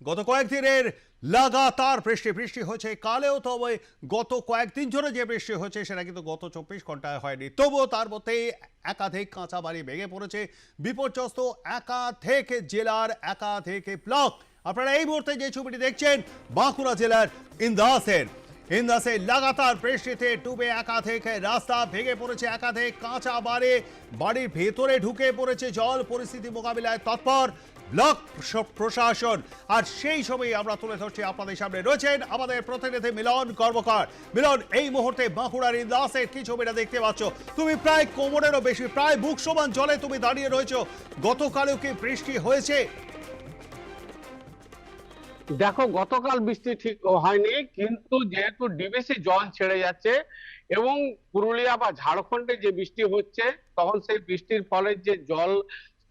গত কয়েকদিনের লাগাতার বৃষ্টি বৃষ্টি হচ্ছে, কালেও তবে গত কয়েকদিন ধরে যে বৃষ্টি হচ্ছে সেটা কিন্তু গত চব্বিশ ঘন্টায় হয়নি। তবুও তার মধ্যে একাধিক কাঁচা বাড়ি ভেঙে পড়েছে। বিপর্যস্ত একাধিক জেলার একাধিক ব্লক। আপনারা এই মুহূর্তে যে ছবিটি দেখছেন, বাঁকুড়া জেলার ইন্দাসের। ইন্দাসে লাগাতার বৃষ্টিতে ডুবে একাধিক রাস্তা ভেঙে পড়েছে, একাধিক কাঁচা বাড়ি, বাড়ির ভেতরে ঢুকে পড়েছে জল। পরিস্থিতি মোকাবিলায় তৎপর। ব্লক প্রশাসন। আর সেই সময় আমরা তুলে ধরছি আপনাদের সামনে। রয়েছেন আমাদের প্রতিনিধি মিলন কর্মকার। মিলন, এই মুহূর্তে বাঁকুড়ার ইন্দাসের কি ছবিটা দেখতে পাচ্ছ? তুমি প্রায় কোমরেরও বেশি, প্রায় বুক সমান জলে তুমি দাঁড়িয়ে রয়েছো। গতকালও কি বৃষ্টি হয়েছে? দেখো, গতকাল বৃষ্টি ঠিক হয়নি, কিন্তু যেহেতু ডিবিসি জল ছেড়ে যাচ্ছে এবং পুরুলিয়া বা ঝাড়খণ্ডে যে বৃষ্টি হচ্ছে, তখন সেই বৃষ্টির ফলে যে জল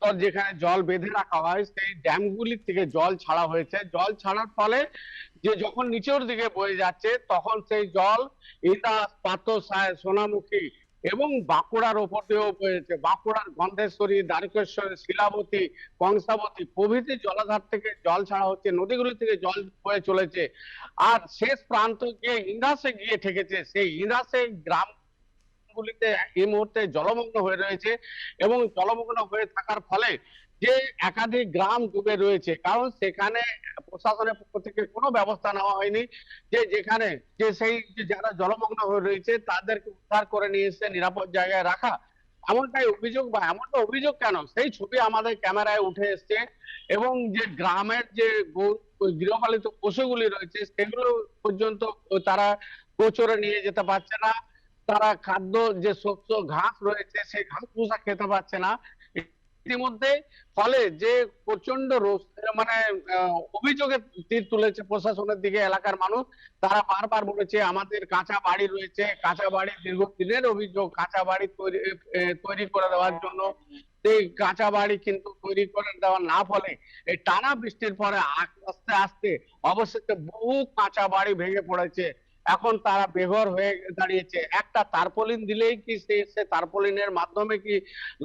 স্তর যেখানে জল বেঁধে রাখা হয়, সেই ড্যামগুলি থেকে জল ছাড়া হয়েছে। জল ছাড়ার ফলে যে যখন নিচের দিকে বয়ে যাচ্ছে, তখন সেই জল ইন্দাস পাতসায়, সোনামুখী এবং বাঁকুড়ার ওপর দিয়েও বয়েছে। বাঁকুড়ার গন্ধেশ্বরী, দ্বারকেশ্বরী, শিলাবতী, কংসাবতী প্রভৃতি জলাধার থেকে জল ছাড়া হচ্ছে, নদীগুলি থেকে জল বয়ে চলেছে। আর শেষ প্রান্ত গিয়ে ইন্দাসে গিয়ে ঠেকেছে। সেই ইন্দাসে গ্রাম গুলিতে এই মুহূর্তে জলমগ্ন হয়ে রয়েছে এবং জলমগ্ন হয়ে থাকার ফলে যে একাধিক গ্রাম ডুবে রয়েছে, কারণ সেখানে প্রশাসনের পক্ষ থেকে কোনো ব্যবস্থা নেওয়া হয়নি। যে যেখানে যে সেই যারা জলমগ্ন হয়ে রয়েছে তাদেরকে উদ্ধার করে নিয়ে এসে নিরাপদ জায়গায় রাখা এমনটাই অভিযোগ বা এমনটা অভিযোগ কেন? সেই ছবি আমাদের ক্যামেরায় উঠে এসছে এবং যে গ্রামের যে গৃহপালিত পশুগুলি রয়েছে সেগুলো পর্যন্ত তারা গোচরে নিয়ে যেতে পারছে না। তারা খাদ্য যে শস্য ঘাস রয়েছে সেই ঘাস ভূষা খেতে পারছে না। ইতিমধ্যে ফলে যে প্রচণ্ড মানে আহ, অভিযোগের তীর তুলেছে প্রশাসনের দিকে এলাকার মানুষ তারা বারবার বলেছে আমাদের কাঁচা বাড়ি রয়েছে কাঁচা বাড়ি দীর্ঘদিনের অভিযোগ কাঁচা বাড়ি তৈরি তৈরি করে দেওয়ার জন্য। সেই কাঁচা বাড়ি কিন্তু তৈরি করে দেওয়া না ফলে এই টানা বৃষ্টির পরে আস্তে আস্তে অবশেষে বহু কাঁচা বাড়ি ভেঙে পড়েছে। এখন তারা বেঘর হয়ে দাঁড়িয়েছে। একটা তারপলিন দিলেই কি সে তারপলিনের মাধ্যমে কি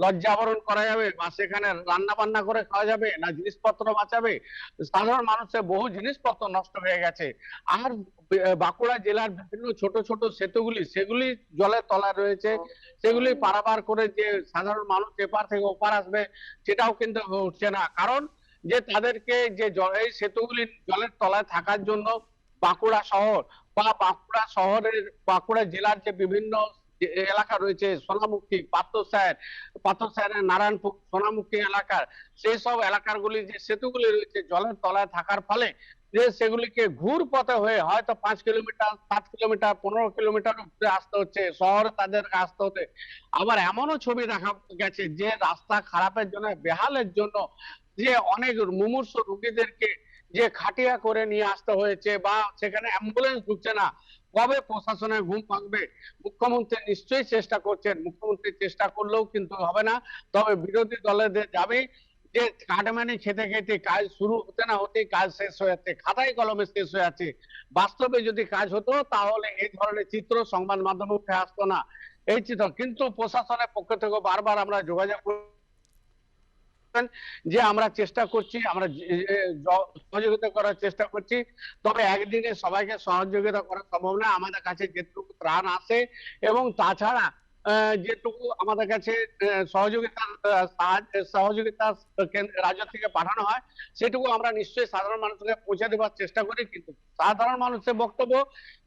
লজ্জাবরণ করা যাবে বা সেখানে রান্না বান্না করে খাওয়া যাবে না জিনিসপত্র বাঁচাবে? সাধারণ মানুষের বহু জিনিসপত্র নষ্ট হয়ে গেছে। আর বাঁকুড়া জেলার বিভিন্ন ছোট ছোট সেতুগুলি, সেগুলি জলের তলায় রয়েছে। সেগুলি পারাপার করে যে সাধারণ মানুষ এপার থেকে ওপার আসবে সেটাও কিন্তু উঠছে না। কারণ যে তাদেরকে যে এই সেতুগুলি জলের তলায় থাকার জন্য বাঁকুড়া শহর বা বাঁকুড়া শহরের, বাঁকুড়া জেলার যে বিভিন্ন এলাকা রয়েছে, সোনামুখী পাত্রসায়ের পাত্রসায়ের নারায়ণপুর, সোনামুখী এলাকার সেই সব এলাকার গুলি যে সেতুগুলি রয়েছে, জলের তলায় থাকার ফলে যে সেগুলিকে ঘুর পথে হয়ে হয়তো পাঁচ কিলোমিটার, সাত কিলোমিটার, পনেরো কিলোমিটার উপরে আসতে হচ্ছে, শহরে তাদের আসতে হতে। আবার এমনও ছবি দেখা গেছে যে রাস্তা খারাপের জন্য, বেহালের জন্য যে অনেক মুমূর্ষ রোগীদেরকে যে খাটিয়া করে নিয়ে আসতে হয়েছে বা সেখানে অ্যাম্বুলেন্স ঢুকছে না, কবে প্রশাসনের ঘুম পাকবে মুখ্যমন্ত্রী নিশ্চয়ই চেষ্টা করছেন। মুখ্যমন্ত্রী চেষ্টা করলেও কিন্তু হবে না। তবে বিরোধী দলেদের যাবে যে কাটমানি খেতে খেতে কাজ শুরু হতে না হতে কাজ শেষ হয়ে যাচ্ছে, খাতায় কলমে শেষ হয়ে যাচ্ছে। বাস্তবে যদি কাজ হতো, তাহলে এই ধরনের চিত্র সংবাদ মাধ্যমে উঠে আসতো না। এই চিত্র কিন্তু প্রশাসনের পক্ষ থেকে বারবার আমরা যোগাযোগ করি যে আমরা চেষ্টা করছি আমরা সহযোগিতা করার চেষ্টা করছি। তবে একদিনে সবাইকে সহযোগিতা করা সম্ভব না। আমাদের কাছে যেটুকু ত্রাণ আসে এবং তাছাড়া যেটুকু আমাদের কাছে সহযোগিতা সহযোগিতা রাজ্য থেকে পাঠানো হয় সেটুকু আমরা নিশ্চয়ই সাধারণ মানুষকে পৌঁছে দেওয়ার চেষ্টা করি। কিন্তু সাধারণ মানুষের বক্তব্য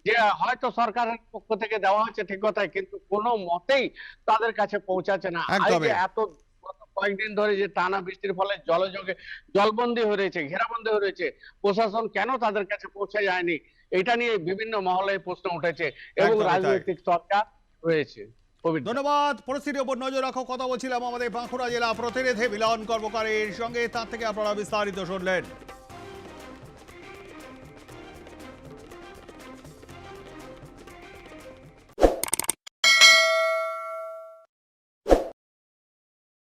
যে হয়তো সরকারের পক্ষ থেকে দেওয়া হচ্ছে ঠিক কথাই কিন্তু কোনো মতেই তাদের কাছে পৌঁছাচ্ছে না। এত কয়েকদিন ধরে যে টানা বৃষ্টির ফলে জলযোগে জলবন্দী হয়ে রয়েছে ঘেরাবন্দী হয়ে রয়েছে প্রশাসন কেন তাদের কাছে পৌঁছে যায়নি? এটা নিয়ে বিভিন্ন মহলে প্রশ্ন উঠেছে এবং রাজনৈতিক চর্চা রয়েছে। ধন্যবাদ। পরিস্থিতির উপর নজর রাখো কথা বলছিলাম আমাদের বাঁকুড়া জেলা প্রতিনিধি মিলন কর্মকারীর সঙ্গে তার থেকে আপনারা বিস্তারিত শুনলেন।